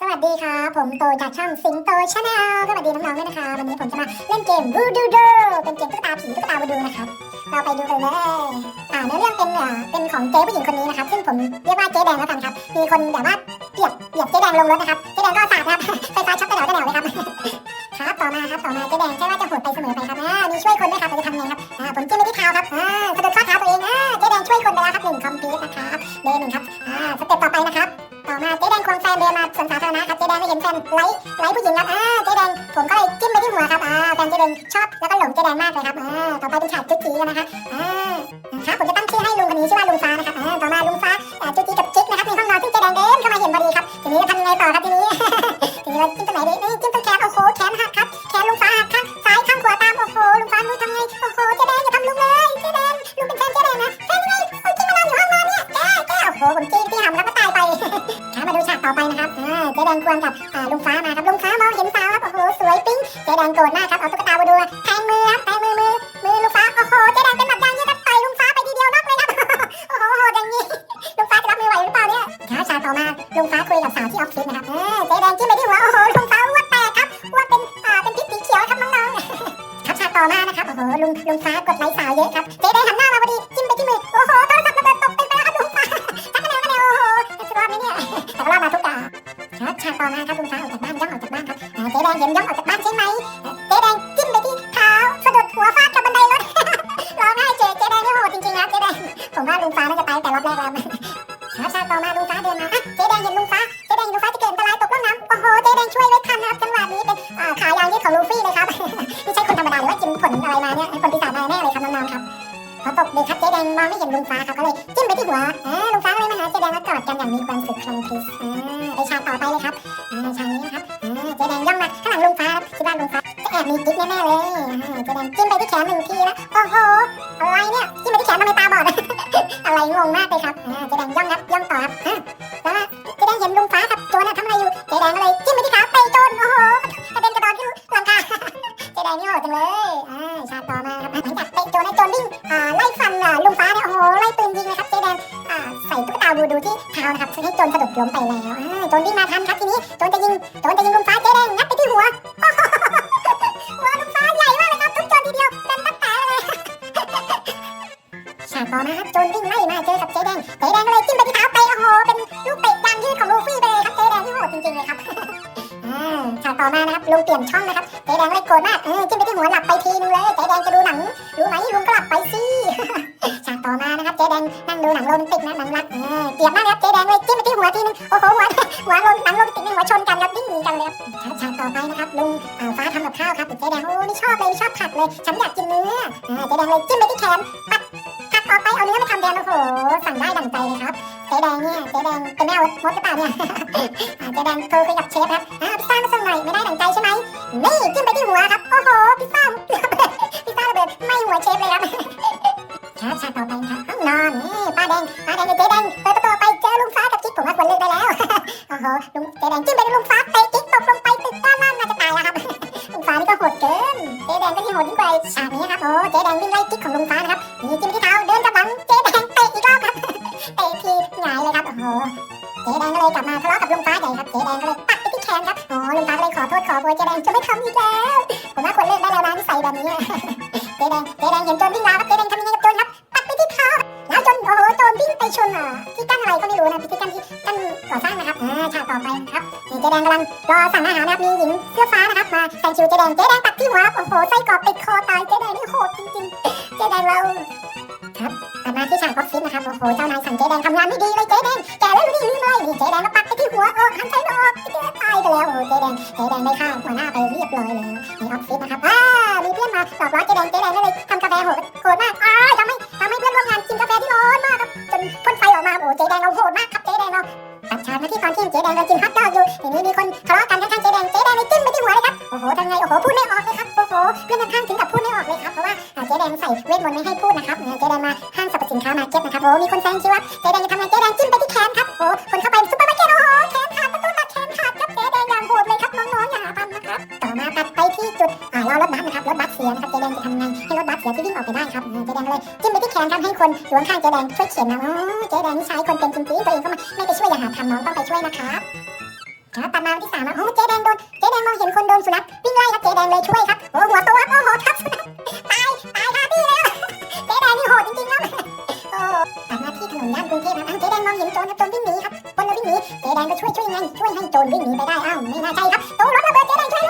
สวัสดีค่ะ ผมโตจากช่องสิงโตชาแนลสวัสดีน้องๆด้วยนะคะ วันนี้ผมจะมาเล่นเกม Voodoo Doll เป็นเกมตุ๊กตาผีตุ๊กตาวูดูนะครับ เราไปดูกันเลยอ่าเนื้อเรื่องเป็นเป็นของเจ๊ผู้หญิงคนนี้นะครับ ซึ่งผมเรียกว่าเจ๊แดงแล้วกันครับ มีคนแบบว่าเปรียบเปรียบเจ๊แดงลงรถนะครับ เจ๊แดงก็สาดนะครับไฟฟ้าช็อตกระเดากระเดาเลยครับ ครับ ต่อมาครับ ต่อมาเจ๊แดงใช่ว่าจะโหดไปเสมอไปครับอ่ามีช่วยคนด้วยครับเราจะทำไงครับอ่าผมจิ้มไปที่เท้าครับอ่าสะดุดข้อเท้าตัวเองอ่าเจ๊แดงช่วยคนไปแล้วครับหนึ่งคอมพิวต์นะครับเดย์หนึ่งครับอ่าสเต็ปต่อไปนะครับ ต่อมาเจ๊แดงควงแฟนเดินมาสวนสาธารณะครับเจ๊แดงไม่เห็นแฟนไลค์ไลค์ผู้หญิงครับอ่าเจ๊แดงผมก็เลยจิ้มไปที่หัวครับอ่าแฟนเจ๊แดงชอบแล้วก็หลงเจ๊แดงมากเลยครับอ่าต่อไปเป็นฉากจุ๊จีกันนะคะอ่าครับผมจะตั้งชื่อให้ลุงคนนี้ชื่อว่าลุง นะครับอ่าเจ๊แดงควงกับอ่าลุงฟ้ามาครับลุงฟ้ามองเห็นสาวครับโอ้โหสวยปิ๊งเจ๊แดงโกรธมากครับเอาตุ๊กตามาดูแทงมือครับแทงมือมือมือลุงฟ้าโอ้โหเจ๊แดงเป็นแบบอย่างนี้ครับต่อยลุงฟ้าไปทีเดียวนอกเลยครับโอ้โหโหดอย่างนี้ลุงฟ้าจะรับมือไหวหรือเปล่าเนี่ยครับฉากต่อมาลุงฟ้าคุยกับสาวที่ออฟฟิศนะครับเออเจ๊แดงจิ้มไปที่หัวโอ้โหลุงฟ้าอ้วกแตกครับอ้วกเป็นอ่าเป็นพิษสีเขียวครับน้องๆครับฉากต่อมานะครับโอ้โหลุงลุงฟ้ากดไลค์สาวเยอะครับเจ๊แดงหันหน้า ต่อมาครับลุงฟ้าออกจากบ้านย่องออกจากบ้านครับเจ๊แดงเห็นย่องออกจากบ้านใช่ไหมเจ๊แดงจิ้มไปที่เท้าสะดุดหัวฟาดกับบันไดรถร้องไห้เจ๊เจ๊แดงนี่โหดจริงๆนะเจ๊แดงผมว่าลุงฟ้าน่าจะตายแต่รอบแรกแล้วครับฉาต่อมาลุงฟ้าเดินมาอะเจ๊แดงเห็นลุงฟ้าเจ๊แดงเห็นลุงฟ้าจะเกิดอันตรายตกล่องน้ำโอ้โหเจ๊แดงช่วยไว้ทันนะครับจังหวะนี้เป็นขายาวยืดของลูฟี่เลยครับไม่ใช่คนธรรมดาหรือว่ากินผลอะไรมาเนี่ยคนปีศาจ ดึกครับเจ๊แดงมองไม่เห็นลุงฟ้าครับก็เลยจิ้มไปที่หัวอ่าลุงฟ้าก็เลยมาหาเจ๊แดงแล้วกอดกันอย่างมีความสุขคลังคริสอ่าไปฉากต่อไปเลยครับอ่าฉากนี้นะครับอ่าเจ๊แดงย่องมาข้างหลังลุงฟ้าครับคิดว่าลุงฟ้าจะแอบมีกิ๊กแน่ๆเลยอ่าเจ๊แดงจิ้มไปที่แขนหนึ่งทีนะโอ้โหอะไรเนี่ยจิ้มไปที่แขนทำไมตาบอด อะไรงงมากเลยครับอ่าเจ๊แดงย่องครับย่องต่อครับอ่าแล้วเจ๊แดงเห็นลุงฟ้ากับโจรน่ะทำอะไรอยู่เจ๊แดงก็เลยจิ้มไปที่ขาเตะโจรโอ้โหกระเด็นกระดอนขึ้นหลังคาเจ๊แดงนี่โหดจังเลยอ่าชาติต่อมาครับหลังจาก ล้มไปแล้วอ่าโจรวิ่งมาทันครับทีนี้โจรจะยิงโจรจะยิงลุงฟ้าเจ๊แดงงัดไปที่หัวหัวลุงฟ้าใหญ่มากเลยครับทุกโจรทีเดียวเป็นตั้งแต่เลยฉากต่อมาครับโจรวิ่งไล่มาเจอกับเจ๊แดงเจ๊แดงก็เลยจิ้มไปที่เท้าเตะโอ้โหเป็นลูกเตะยางยืดของลูฟี่ไปเลยครับเจ๊แดงที่โหดจริงๆเลยครับฉากต่อมานะครับลุงเปลี่ยนช่องนะครับเจ๊แดงเลยโกรธมากเออจิ้มไปที่หัวหลับไปทีนึงเลยเจ๊แดงจะดูหนังรู้ไหมลุงก็หลับไปสิ ต่อมานะครับเจ๊แดงนั่งดูหนังโรแมนติกนะหนังรักเออเกลียดมากนะครับเจ๊แดงเลยจิ้มไปที่หัวทีนึงโอ้โหหัวหัวโรหนังโรแมนติกนี่หัวชนกันครับวิ่งหนีกันเลยครับฉากต่อไปนะครับลุงอ่าฟ้าทำกับข้าวครับเจ๊แดงโอ้ไม่ชอบเลยไม่ชอบผักเลยฉันอยากกินเนื้ออ่าเจ๊แดงเลยจิ้มไปที่แขนปัดผักออกไปเอาเนื้อมาทำแทนโอ้โหสั่งได้ดั่งใจเลยครับเจ๊แดงเนี่ยเจ๊แดงเป็นแม่มดหรือเปล่าเนี่ยเจ๊แดงโทรคุยกับเชฟครับอ่าพิซซ่ามาส่งหน่อยไม่ได้ดั่งใจใช่ไหมนี่จิ้มไปที่หัวครับโอ้โหพิซซ่าพิซซ่าระเบิดไม่หัวเชฟเลยครับ ครับฉากต่อไปนะครับห้องนอนนี่ป้าแดงป้าแดงกับเจ๊แดงเปิดประตูไปเจอลุงฟ้ากับกิ๊กผมว่าควรเลิกได้แล้ว โอ้โหลุงเจ๊แดงจิ้มไปที่ลุงฟ้าเตะกิ๊กตกลงไปตึกด้านล่างน่าจะตายแล้วครับลุงฟ้านี่ก็โหดเกินเจ๊แดงก็ที่โหดยิ่งกว่าฉากนี้ครับโอ้เจ๊แดงวิ่งไล่กิ๊กของลุงฟ้านะครับนี่จิ้มที่เท้าเดินกลับหลังเจ๊แดงเตะอีกรอบครับเตะทีหงายเลยครับโอ้โหเจ๊แดงก็เลยกลับมาทะเลาะกับลุงฟ้าใหญ่ครับเจ๊แดงก็เลยปักไปที่แขนครับโอ๋อลุงฟ้าก็เลยขอโทษขอโพยเจ๊แดงจะไม่ทำอีกแล้วผมว่าควรเลิกได้แล้วนะนิสัยแบบนี้เจ๊แดงเจ๊แดงเห็นโจรวิ่งมาครับเจ๊แดงทำ ชนอะที่กั้นอะไรก็ไม่รู้นะที่กั้นที่กั้นก่อสร้างนะครับอ่าฉากต่อไปครับนี่เจ๊แดงกำลังรอสั่งอาหารนะครับมีหญิงเสื้อฟ้านะครับมาแต่งชิวเจ๊แดงเจ๊แดงปักที่หัวโอ้โหไส้กรอกติดคอตายเจ๊แดงนี่โหดจริงๆเจ๊แดงเราครับตัดมาที่ฉากออฟฟิศนะครับโอ้โหเจ้านายสั่งเจ๊แดงทำงานไม่ดีเลยเจ๊แดงแกแล้วรู้ดีลืมเลยนี่เจ๊แดงก็ปักไปที่หัวเออหันใจออกเจ๊ตายไปแล้วโอ้เจ๊แดงเจ๊แดงได้ข้าหัวหน้าไปเรียบร้อยแล้วในออฟฟิศนะครับอ่ามีเพื่อนมาหลอกล้อเจ๊แดงเจ๊แดงก็เลยทำกาแฟโหดโหดมาก ดงเราโหดมากครับเจ๊แดงเราตัดฉากมาที่ตอนที่เจ๊แดงเรากินฮอทดอกอยู่ทีนี้มีคนทะเลาะกันข้างๆเจ๊แดงเจ๊แดงเลยจิ้มไปที่หัวเลยครับโอ้โหทำไงโอ้โหพูดไม่ออกเลยครับโอ้โหเพื่อนข้างถึงกับพูดไม่ออกเลยครับเพราะว่าเจ๊แดงใส่เวทมนต์ไม่ให้พูดนะครับอ่าเจ๊แดงมาห้างสรรพสินค้ามาเก็ตนะครับโอ้มีคนแซงคิวว่าเจ๊แดงจะทำไงเจ๊แดงจิ้มไปที่แขนครับโอ้คนเข้าไปซุปเปอร์มาร์เก็ตโอ้โหแขนขาดประตูตัดแขนขาดครับเจ๊แดงอย่างโหดเลยครับน้องๆอย่าหาทำนะครับต่อมาตัดไปที่จุด รถบัสนะครับรถบัสเสียนะครับเจแดงจะทำไงให้รถบัสเสียที่วิ่งออกไปได้ครับเจแดงเลยจิ้มไปที่แขนครับให้คนอยู่ข้างเจแดงช่วยเข็นนะเจแดงนี่ใช้คนเป็นจริงๆตัวเองก็ไม่ไม่ไปช่วยอย่าหาทำน้องต้องไปช่วยนะครับครับตัดมาที่สามครับโอ้เจแดงโดนเจแดงมองเห็นคนโดนสุนัขวิ่งไล่ครับเจแดงเลยช่วยครับโอ้หัวตครับโอ้โหทับสุนัขตายตายคาที่เลยเจแดงนี่โหดจริงๆครับโอ้ตัดมาที่ถนนย่านกรุงเทพครับเจแดงมองเห็นโจรครับโจรวิ่งหนีครับคนเราวิ่งหนีเจแดงก็ช่วยช่วยไงช่วยให้โจรวิ่งหนีไปได้อ้าวไม่น่าใช่ครับโตรถระเบิดเจแดง